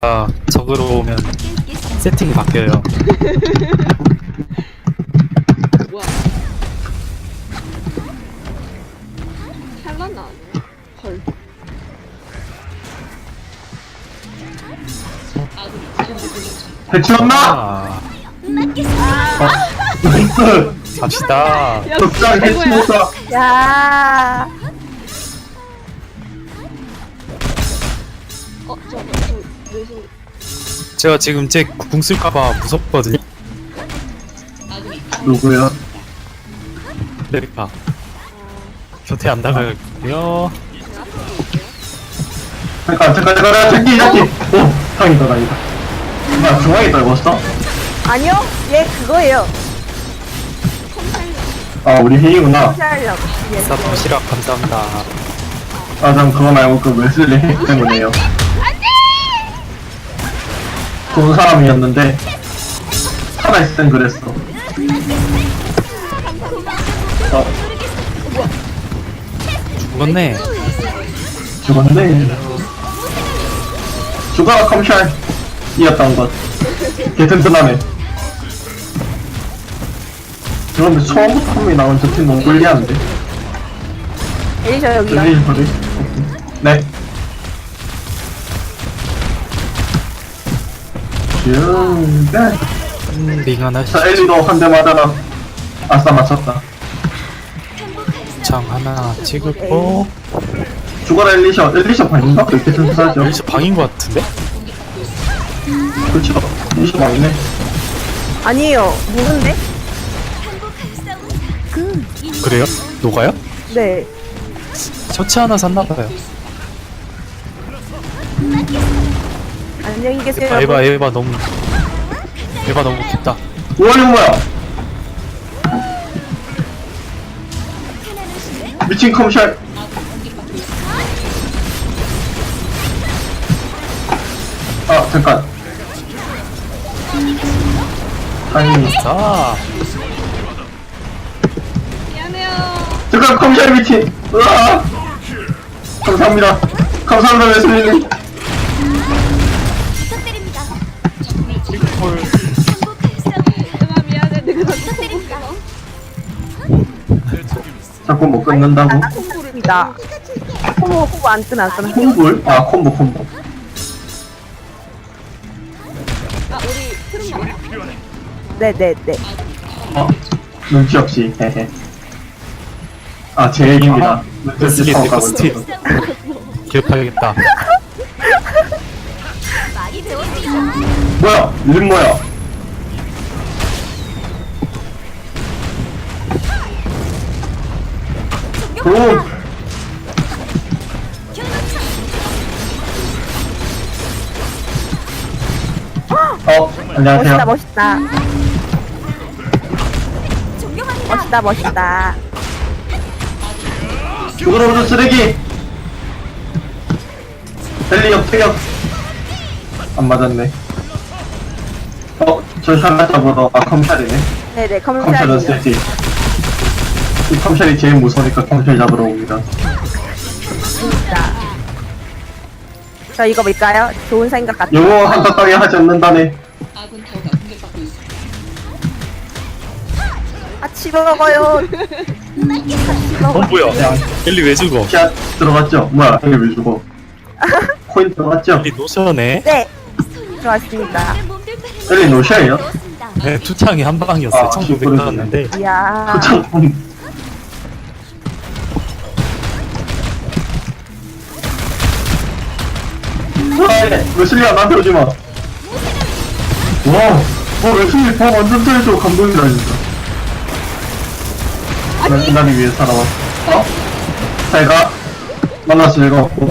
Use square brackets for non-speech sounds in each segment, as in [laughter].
아, 적으로 오면 세팅이 바뀌어요. 뭐야? 헐. 배치웠나? 아, 나이스! 갑시다. 야, 적당. 배치했어! 야, 어, 저거, 제가 지금 제궁 쓸까봐 무섭거든요. 누구야? 레리파. 곁에 안 나가고요. 잠깐, 잠깐, 잠깐, 잠기, 잠기! 오! 다행이다, 다행이다. 나 중앙에 떨궜어? 아니요, 얘 그거예요. 아, 우리 회의구나. 피하려고. 예. 사도 시락 감사합니다. 아, 전 그거 말고 그 웨슬리 회의 때문에요. 좋은 사람이었는데, 살아있을 땐 그랬어. 어, 죽었네. 죽었네. 죽어라, 컴샬! 이었던 것. 개 튼튼하네. 그런데 처음부터 컴이 나온 저팀 너무 불리한데. 엘리셔 여기요. 네. 슈, 네. 음, 링 하나 자, 엘리도 한 대 맞아라. 아싸, 맞췄다. 창 하나 찍었고. 죽어라, 엘리셔. 엘리셔 반인가? 그렇게 튼튼하죠. 여기서 방인 것 같은데? 그렇죠. 엘리셔 반이네. 아니에요. 누군데? 그래요? 녹아요? 네. 셔츠 하나 샀나봐요. 안녕히 계세요. 아, 에바, 에바 너무. 에바 너무 깊다. 우와, 이거 뭐야? 미친 컴샬. 아, 잠깐. 아니, 자, 미안해요. 잠깐 컴샬 미친. 으아! 감사합니다. 감사합니다, 웨슬리님. 헐. 자꾸 못 끊는다고? 콩보입니다. 콩보 콩보 안 끊어 안. 콤볼? 아, 콤보, 콤보. 아, 우리 트름 나와? 네네 네. 어, 눈치 없이, 헤헤. 아, 제 얘기입니다. 눈치 없이 처음 내거 가고 스틸. 있어서. 기억하겠다. 뭐야? 이름 뭐야? 오! 어, 안녕하세요. 멋있다 멋있다. 멋있다 멋있다. 죽으러 쓰레기! 벨리 역퇴역! 안 맞았네. 어, 저 샬라 잡으러, 아, 컴샬이네. 네네 컴샬은 컴퓨터이요. 세지. 이 컴샬이 제일 무서우니까 컴샬 잡으러 옵니다. 진짜. 저 이거 뭘까요? 좋은 생각 같아. 한타 따위 하지 않는다네. 같이 먹어요. 어, 뭐야? 엘리 왜 죽어? 샷 들어갔죠? 뭐야, 이게 왜 죽어? 코인 들어갔죠? 엘리 노션에 네. 좋았습니다. 엘리 노샤예요? 네, 투창이 한 방이었어요. 아, 1900 나왔는데. 이야. 도착, 아, 웨슬리야, 나한테 오지 마. 와, 어, 웨슬리 더 완전 잘해줘. 감동이다, 진짜. 난 인간을 위해 살아왔어. 어? 잘가. 만나서 즐거웠고.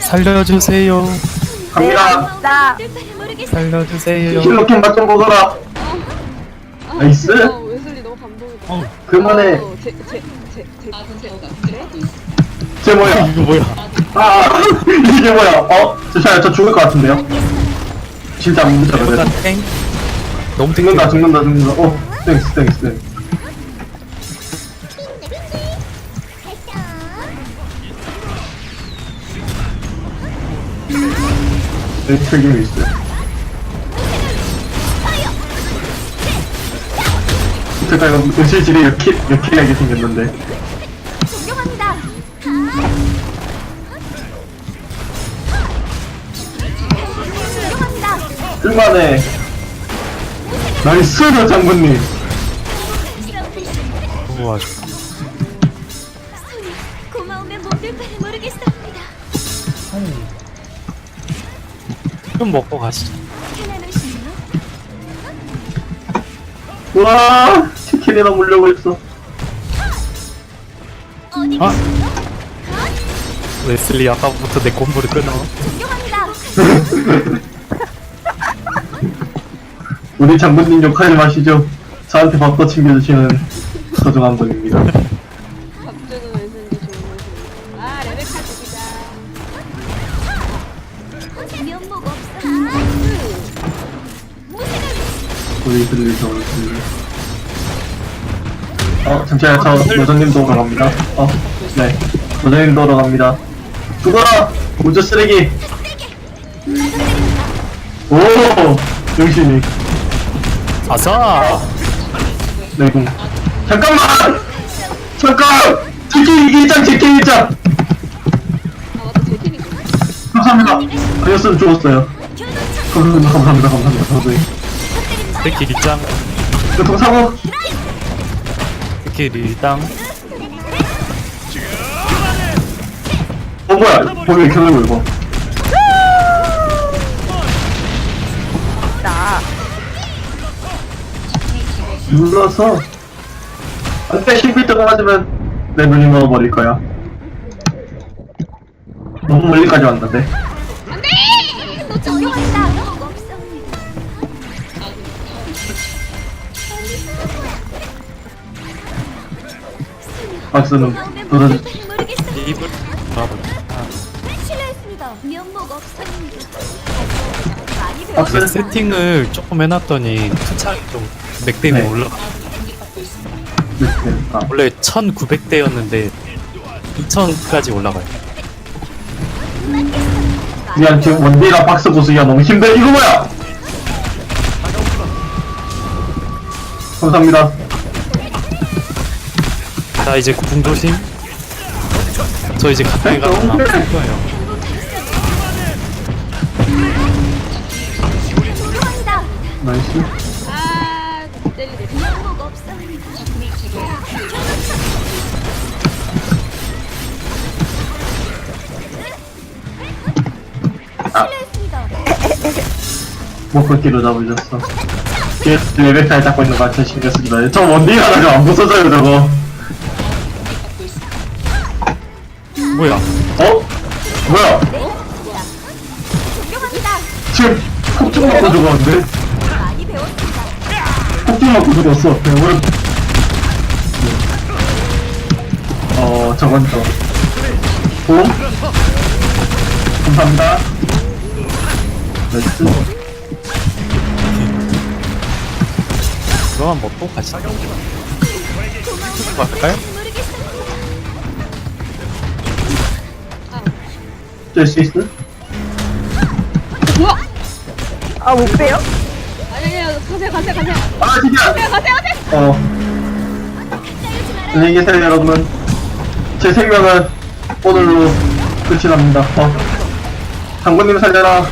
살려주세요. 갑니다. 나 살려주세요. 맛좀 보거라. 아, 나이스. 진짜 웨슬리 너무 감동이다. 어, 그만해. 어, 제, 제, 제, 제, 제, 제? 쟤 뭐야? 이거 뭐야? 아, [laughs] 이게 뭐야? 어? 저, 저, 저 죽을 것 같은데요? 진짜 안 돼. 땡. 너무 죽는다, 땡. 죽는다, 죽는다. 어, 땡스, 땡스, 땡스. 여기 책임이 있어요. 잠깐 이거 의실질이 이렇게 이렇게 하게 생겼는데 존경합니다. 존경합니다. 쓸만해. 나이스 장군님. 우와 바를 모르겠습니다. 좀 먹고 가시죠. 와 치킨이랑 물려고 했어. 아. 웨슬리 아까부터 내 콤보를 끊어. [laughs] 우리 장군님 욕하지 마시죠. 저한테 밥도 챙겨주시는 소중한 분입니다. [laughs] 없어. 무색을 우리 들리. 어 잠시만요. 저 노정님 도우러 갑니다. 어 네. 노정님 도우러 갑니다. 죽어라 우주 쓰레기. 오 영신이. 아싸 내공. 잠깐만. 잠깐. 치킨 일장 치킨 일장. 감사합니다. 아니었으면 죽었어요. 감사합니다. 감사합니다. 감사합니다. 감사합니다. 스킬 일장 교통사고. 스킬 일당 어 뭐야? 거기 켜놓고 이거. 자, 눌러서 안돼 10m 맞으면 내 눈이 넣어버릴 거야. 너무 멀리까지 왔는데. 안돼. 너 없어. 박스는 도전. 입을 실례했습니다. 면목 없습니다. 많이 박스. 배웠습니다. 세팅을 조금 해놨더니 투창이 좀 맥댐이 네. 올라가 네, 아, 원래 1900대였는데 2000까지 올라가요 미안 지금 원디가 박스 보수기가 너무 힘들. 이거 뭐야? 감사합니다. 자 이제 궁 조심 저 이제 가까이 가면 안볼 거예요 실례했습니다. 목걸기로 잡으셨어. 뒤에 레벨카에 잡고 있는 거 같아 신경 쓰지 마요. 저 원디가 나안 부서져요 저거. 뭐야 어? 뭐야? 존경합니다. 지금 폭죽 맞고 죽었는데? 많이 배웠습니다. 폭죽 맞고 죽었어. 그냥 어, 저건 저. 오? 감사합니다. 나이스. 그러면 뭐또 가시죠 갈까요? 모르겠습니다. 뗄수 있어? 뭐야? 아, 못 빼요? 아니 아니 가세요 가세요 가세요. 아, 진짜! 가세요 가세요 가세요. 어, 안녕히 계세요, 여러분. 제 생명은 오늘로 끝이 납니다. 어. 장군님 살려라.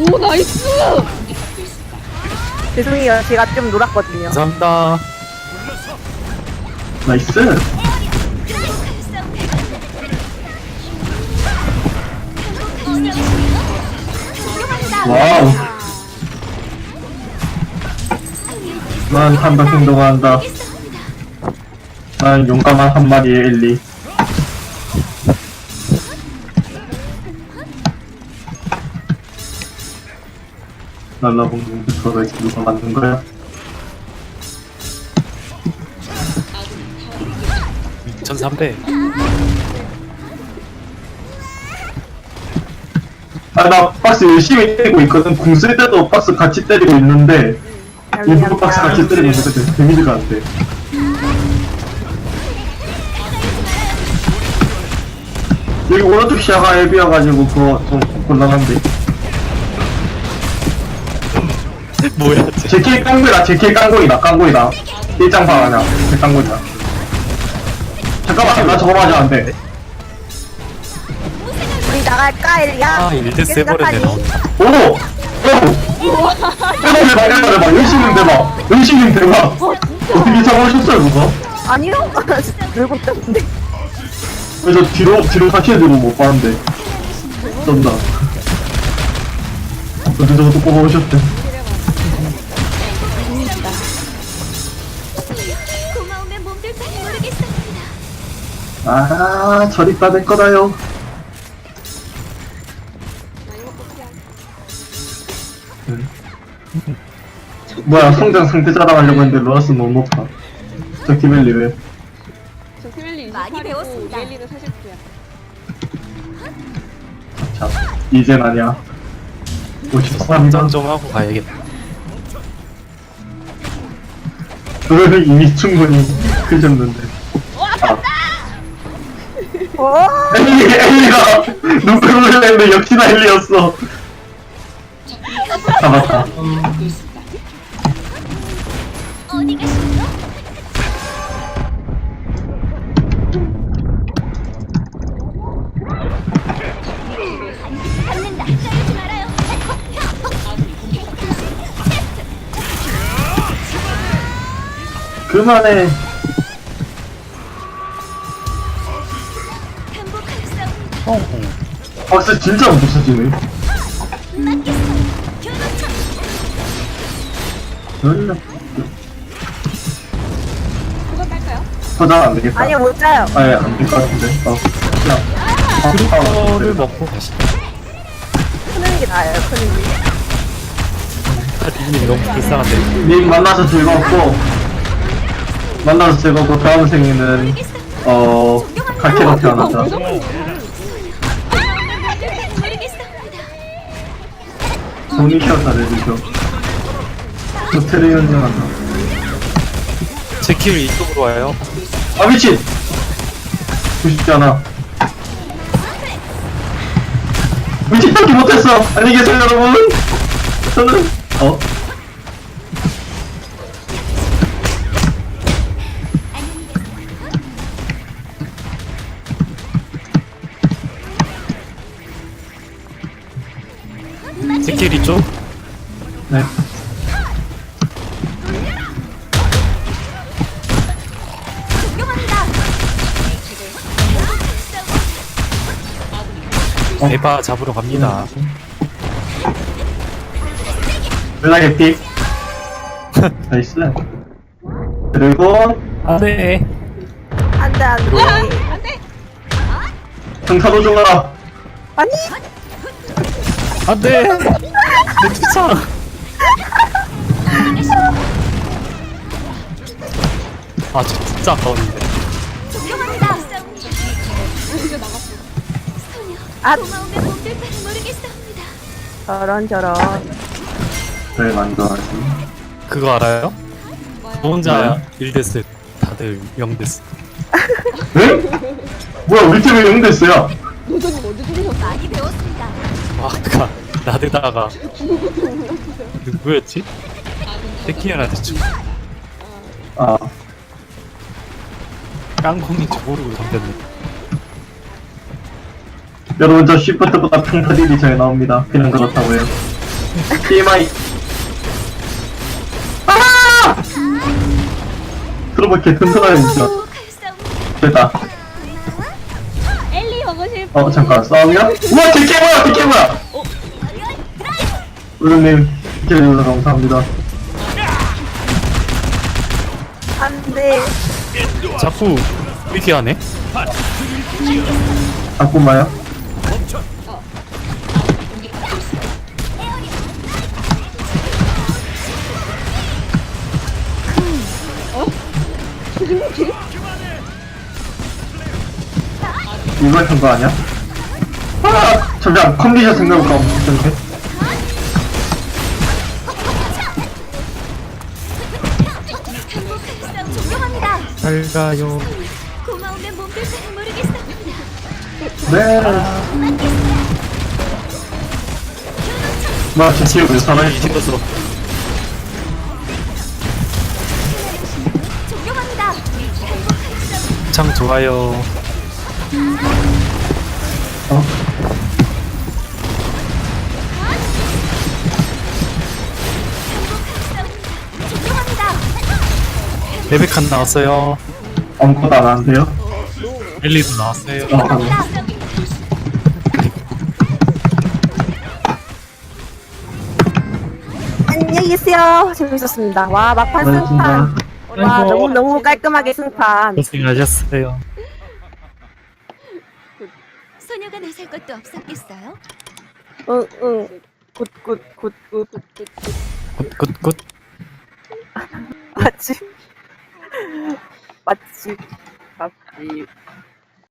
오 나이스. 죄송해요. 제가 좀 놀았거든요. 감사합니다 나이스. 와우. 난 한바 행동한다. 난 용감한 한 마리의 엘리. 날라봉 그거를 누가 만든 거야? 2300 아, 나 박스 열심히 때리고 있거든. 궁 쓸 때도 박스 같이 때리고 있는데, 일부러 박스 같이 때리고 있는데, 데미지가 안 돼. 여기 오른쪽 시야가 앱이어가지고, 그거 좀 곤란한데. 뭐야 [laughs] 쟤. 제킬 깡고이다 제킬 깡고이다 깡고이다. 일장방 아니야 제 깡고이다. 잠깐만 나 저거 맞아 안돼. 우리 나갈까 엘리야? 아, 일대 세버렸네, 나온다. 오! 오! 대박 대박 대박 대박 열심히 대박 열심히 대박 어떻게 잡아오셨어요 그거? 아니요. 들고 있었는데. 저 뒤로 뒤로 같이 해주고 못 봤는데. 쩐다. 어떻게 저것도 뽑아오셨대 몸둘 모르겠습니다. 아 저리 빠질 거다요 뽑자. 뭐야 성장 상태 자랑하려고 했는데 로라스 너무 높아 저 기멜리 왜저 키멜리 많이 28이고 배웠습니다. 리엘리는 49야. 자, 이젠 아니야. 53이다. 짠좀 하고 가야겠다 그거는 이미 충분히 크셨는데. 아, 어? 엘리, 엘리가 눈코를 했는데 역시나 엘리였어. 잡았다. 어디 가시죠? 받는다. [laughs] 그만해. 행복하였습니다. 박스 진짜 못. 교도청. 놀라. 그거 딸까요? 포장 안 되겠다. 아니요 못 자요 아예 안될 것 같은데. 어, 그냥. 아, 그거를 아, 먹고 다시 크는 게 나아요 크는 게 하디님 너무 불쌍한데 님 만나서 즐거웠고, 만나서 즐겁고, 다음 생에는, 어, 갈케로 태어났다. 모르겠습니다. 손이 키웠다, 내주죠. 호텔에 연장한다. 제킬 이쪽으로 와요 아 미친! 보십지 않아 미친 tab기 못했어! 안녕히 계세요 여러분! 저는 어? 에바 잡으러 갑니다. 연락의 픽 [laughs] 나이스. 그리고 안돼 안돼. 안돼 경사도 중하라 아니. 안돼. 내 투창 아 저 진짜 아까웠는데 아 고마우면 몸둘 바를 모르겠습니다. 저런 저런 네 만져하지 그거 알아요? 저 혼자 뭐야? 1데스 다들 0데스 네? 뭐야 우리 팀에 영됐어요 노조님 언제 죽으셨어? 많이 배웠습니다. 아까 나대다가 누구였지? 테키야한테 좀 아 깡콩인지 모르고 덤볐네 여러분 저 시프트보다 평타딜이 잘 나옵니다 그냥 그렇다고요 TMI 아! 들어봐 개 튼튼하네 진짜. 됐다 엘리 먹고 싶어. 어 잠깐 싸움이야? 우와 제게 뭐야 제게 뭐야 우르님 기다려주셔서 감사합니다 안돼 자꾸 이렇게 하네? 바꾼마요? 이걸 탄거 아니야? 아, 잠깐 컨디션 생각보다 없는데. 잘 가요. 고마움에 몸둘지는 모르겠어. 네. 마 드디어 사람이 좋아요. 어? 레베칸 나왔어요. 안 하는데요? 엘리도 나왔어요. 어. 안녕히 계세요. 재밌었습니다. 와, 막판 고맙습니다. 승판. 와, 너무, 너무 깔끔하게 승판. 고생하셨어요. 소녀가 나설 것도 없었겠어요? 응, 응. 굿, 굿, 굿, 굿. 굿굿굿. 맛집. 맛집. 맛집.